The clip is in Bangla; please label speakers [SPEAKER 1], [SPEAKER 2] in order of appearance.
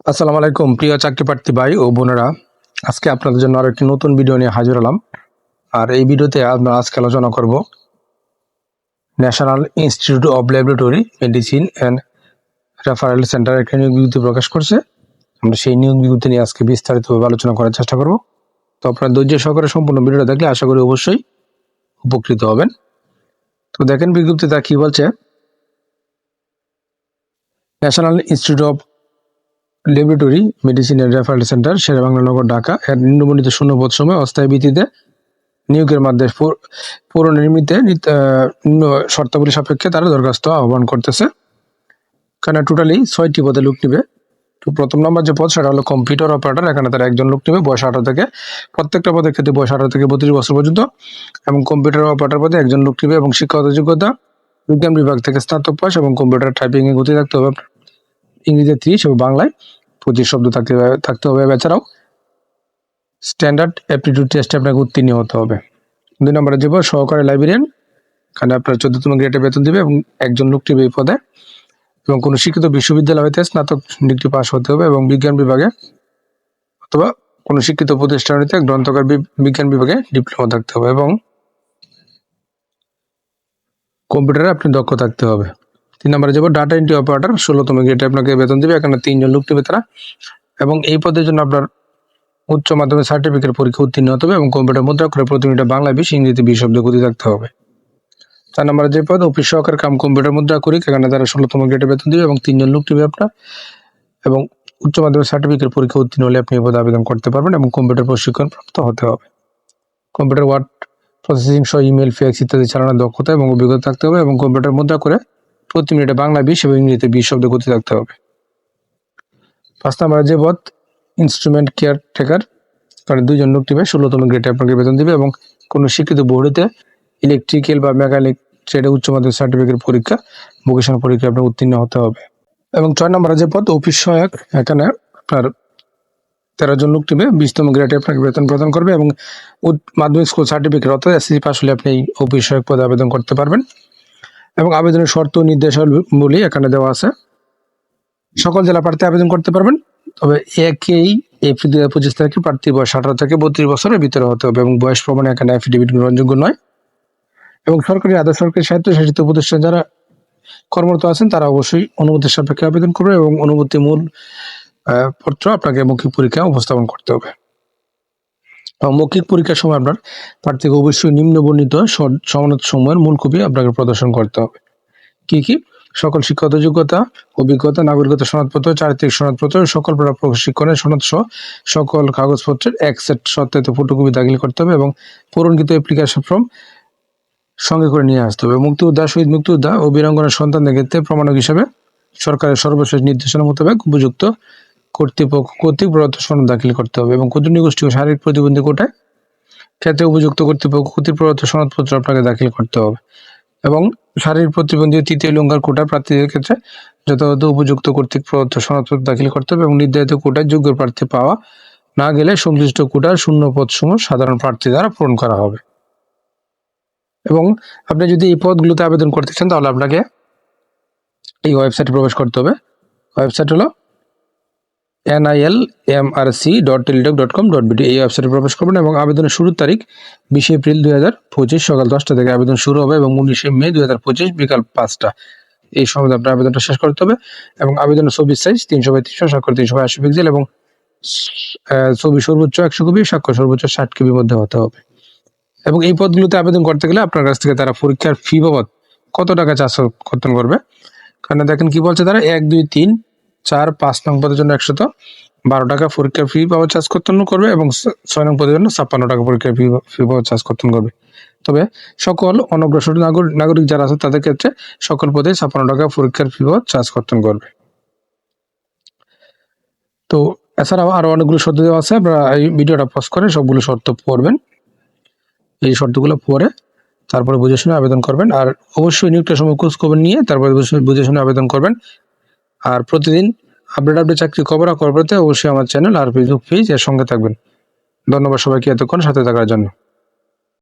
[SPEAKER 1] আসসালামু আলাইকুম, প্রিয় চাকরি প্রার্থী ভাই ও বোনেরা। আজকে আপনাদের জন্য আরও একটি নতুন ভিডিও নিয়ে হাজির হলাম। আর এই ভিডিওতে আমরা আজকে আলোচনা করব national institute of laboratory medicine and referral centre একটা নিয়োগ বিজ্ঞপ্তি প্রকাশ করছে। আমরা সেই নিয়োগ বিজ্ঞপ্তি নিয়ে আজকে বিস্তারিতভাবে আলোচনা করার চেষ্টা করব। তো আপনারা ধৈর্য সহকারে সম্পূর্ণ ভিডিওটা দেখলে আশা করি অবশ্যই উপকৃত হবেন। তো দেখেন বিজ্ঞপ্তি তা কি বলছে। National institute of laboratory medicine and referral centre Sher-e-Bangla Nagar Dhaka এর নিম্নবর্ণিত শূন্যপদ সময় অস্থায়ী ভিত্তিতে নিয়োগের মাধ্যমে পুনর্নির্মিতে শর্তাবলী সাপেক্ষে তারা দরখাস্ত আহ্বান করতেছে। এখানে টোটালি ছয়টি পদে লোক নিবে। তো প্রথম নম্বর যে পদ, সেটা হলো কম্পিউটার অপারেটর এখানে তারা একজন লোক নিবে, বয়স আঠারো থেকে প্রত্যেকটা পদের ক্ষেত্রে বয়স আঠারো থেকে বত্রিশ বছর পর্যন্ত। এবং কম্পিউটার অপারেটর পদে একজন লোক নিবে এবং শিক্ষাগত যোগ্যতা, বিজ্ঞান বিভাগ থেকে স্নাতক পাস এবং কম্পিউটার টাইপিং এ গতি থাকতে হবে। ইংরেজিতে ত্রিশ এবং বাংলায়। পঁচিশ শব্দ থাকতে থাকতে হবে। এছাড়াও স্ট্যান্ডার্ড অ্যাপটিটিউড টেস্টে আপনাকে উত্তীর্ণ হতে হবে। দুই নম্বরে যাব, সহকারী লাইব্রেরিয়ান এখানে আপনার চোদ্দতম গ্রেডে বেতন দিবে এবং একজন লোক টিবে এই পদে। এবং কোনো শিক্ষিত বিশ্ববিদ্যালয় হইতে স্নাতক ডিগ্রি পাস হতে হবে এবং বিজ্ঞান বিভাগে অথবা কোনো শিক্ষিত প্রতিষ্ঠান হইতে গ্রন্থকার বিজ্ঞান বিভাগে ডিপ্লোমা থাকতে হবে এবং কম্পিউটারে আপনি দক্ষ থাকতে হবে। তিন নম্বরে যাব ডাটা এন্ট্রি অপারেটর ষোলোতম গ্রেডে আপনাকে বেতন দেবে, এখানে তিনজন লোক নেবে তারা। এবং এই পদের জন্য আপনার উচ্চ মাধ্যমিক সার্টিফিকেট পরীক্ষা উত্তীর্ণ হতে হবে এবং কম্পিউটার মুদ্রা করে প্রতি বাংলা, বিশ, ইংরেজি, বিশ শব্দ গতি থাকতে হবে। চার নম্বরে যে পদ অফিস সহকার কাম কম্পিউটার মুদ্রা করি, এখানে তারা ষোলোতম গ্রেডে বেতন দেবে এবং তিনজন লোক নেবে আপনার। এবং উচ্চ মাধ্যমিক সার্টিফিকেট পরীক্ষা উত্তীর্ণ হলে আপনি এই পদে আবেদন করতে পারবেন এবং কম্পিউটার প্রশিক্ষণ প্রাপ্ত হতে হবে। কম্পিউটার ওয়ার্ড প্রসেসিং সহ ইমেল ফ্যাক্স ইত্যাদি চালানোর দক্ষতা এবং অভিজ্ঞতা থাকতে হবে এবং কম্পিউটার মুদ্রা করে প্রতি মিনিটে বাংলা বিশ এবং ইংরেজিতে বিশ শব্দ গতি থাকতে হবে। পাঁচ নম্বরে যে পদ ইনস্ট্রুমেন্ট কেয়ার টেকার কারণ দুইজন লোক টিবে ষোলোতম গ্রেডে আপনাকে বেতন দিবে এবং কোনো শিক্ষিত বোর্ডেতে ইলেকট্রিক্যাল বা মেকানিক ট্রেডে উচ্চ মাধ্যমিক সার্টিফিকেট পরীক্ষা ভোকেশনাল পরীক্ষা আপনার উত্তীর্ণ হতে হবে। এবং ছয় নম্বরে যে পদ অফিস সহায়ক, এখানে আপনার তেরো জন লোক টিমে বিশতম গ্রেডে আপনাকে বেতন প্রদান করবে এবং মাধ্যমিক স্কুল সার্টিফিকেট অর্থাৎ এসএসসি পাস হলে আপনি এই অফিস সহায়ক পদে আবেদন করতে পারবেন। এবং আবেদনের শর্ত নির্দেশাবলী এখানে দেওয়া আছে। সকল জেলা প্রার্থী আবেদন করতে পারবেন, তবে একই এপ্রিল দুই হাজার পঁচিশ তারিখে প্রার্থী বয়স আঠারো থেকে বত্রিশ বছরের ভিতরে হতে হবে এবং বয়স প্রমাণে এখানে অ্যাফিডেভিট গ্রহণযোগ্য নয়। এবং সরকারি আধা সরকারি স্বায়ত্তশাসিত প্রতিষ্ঠান যারা কর্মরত আছেন, তারা অবশ্যই অনুমতি সাপেক্ষে আবেদন করবে এবং অনুমতি মূল পত্র আপনাকে মৌখিক পরীক্ষা উপস্থাপন করতে হবে। এবং মৌখিক পরীক্ষার সময় আপনার প্রার্থীকে অবশ্যই নিম্ন বর্ণিত সমানত সময়ের মূল কপি আপনাকে প্রদর্শন করতে হবে। কি কি? সকল শিক্ষাগত যোগ্যতা, অভিজ্ঞতা, নাগরিকতা সনদপত্র, চারিত্রিক সনদপত্র, সকল প্রশিক্ষণের সনদ সহ সকল কাগজপত্রের এক সেট সত্যায়িত ফটোকপি দাখিল করতে হবে এবং পূরণকৃত অ্যাপ্লিকেশন ফর্ম সঙ্গে করে নিয়ে আসতে হবে। মুক্তি মুক্তিযোদ্ধা, শহীদ মুক্তিযোদ্ধা ও বীরাঙ্গনের সন্তানদের ক্ষেত্রে প্রমাণক হিসাবে সরকারের সর্বশেষ নির্দেশনা মোতাবেক উপযুক্ত কর্তৃপক্ষ কর্তৃক প্রদত্ত সনদ দাখিল করতে হবে এবং ক্ষুদ্র নিগোষ্ঠী ও শারীরিক প্রতিবন্ধী কোটায় ক্ষেত্রে উপযুক্ত কর্তৃপক্ষ কর্তৃক প্রদত্ত সনদপত্র আপনাকে দাখিল করতে হবে এবং শারীরিক প্রতিবন্ধী তৃতীয় লিঙ্গার কোটা প্রার্থীদের ক্ষেত্রে যথাযথ উপযুক্ত কর্তৃক প্রদত্ত সনদপত্র দাখিল করতে হবে এবং নির্ধারিত কোটায় যোগ্য প্রার্থী পাওয়া না গেলে সংশ্লিষ্ট কোটার শূন্য পদ সমূহ সাধারণ প্রার্থী দ্বারা পূরণ করা হবে। এবং আপনি যদি এই পদগুলোতে আবেদন করতে চান তাহলে আপনাকে এই ওয়েবসাইটে প্রবেশ করতে হবে। ওয়েবসাইট হলো NIL M R C dot Teletalk dot com dot BD এই ওয়েবসাইটে প্রবেশ করবেন এবং আবেদনের শুরুর তারিখ বিশে এপ্রিল দুই হাজার পঁচিশ, সকাল দশটা থেকে আবেদন শুরু হবে এবং উনিশে মে দুই হাজার পঁচিশ, বিকাল পাঁচটা। এই সময় আপনার আবেদনটা শেষ করতে হবে এবং আবেদনের ছবির সাইজ তিনশো বাই তিনশো স্বাক্ষর তিনশো বাই আশি পিক্সেল এবং ছবি সর্বোচ্চ একশো কপি স্বাক্ষর সর্বোচ্চ ষাট কপির মধ্যে হতে হবে। এবং এই পদগুলোতে আবেদন করতে গেলে আপনার কাছ থেকে তারা পরীক্ষার ফি বাবদ কত টাকা চাষ কর্তন করবে? কারণ দেখেন কি বলছে তারা? এক, দুই, তিন চার, পাঁচ নং পদের জন্য একশত বারো টাকা পরীক্ষার ফি পাওয়ার চার্জ কর্তন করবে এবং ছয় নং পদের জন্য ছাপ্পান্ন টাকা পরীক্ষার ফি ফি পাওয়ার চার্জ কর্তন করবে। তবে সকল অনগ্রসর নাগরিক যারা আছে তাদের ক্ষেত্রে সকল পদে ছাপ্পান্ন টাকা পরীক্ষার ফি পাওয়ার চার্জ কর্তন করবে। তো এছাড়াও আরও অনেকগুলো শর্ত দেওয়া আছে, আপনারা এই ভিডিওটা পজ করে সবগুলো শর্ত পড়বেন। এই শর্তগুলো পড়ে তারপরে বুঝে শুনে আবেদন করবেন। আর অবশ্যই নিয়োগটার সময় খোঁজ খবর নিয়ে তারপরে বুঝে শুনে আবেদন করবেন। আর প্রতিদিন আপডেট আপডেট চাকরি খবর খবর পেতে অবশ্যই আমার চ্যানেল আর ফেসবুক পেজ এর সঙ্গে থাকবেন। ধন্যবাদ সবাইকে এতক্ষণ সাথে থাকার জন্য।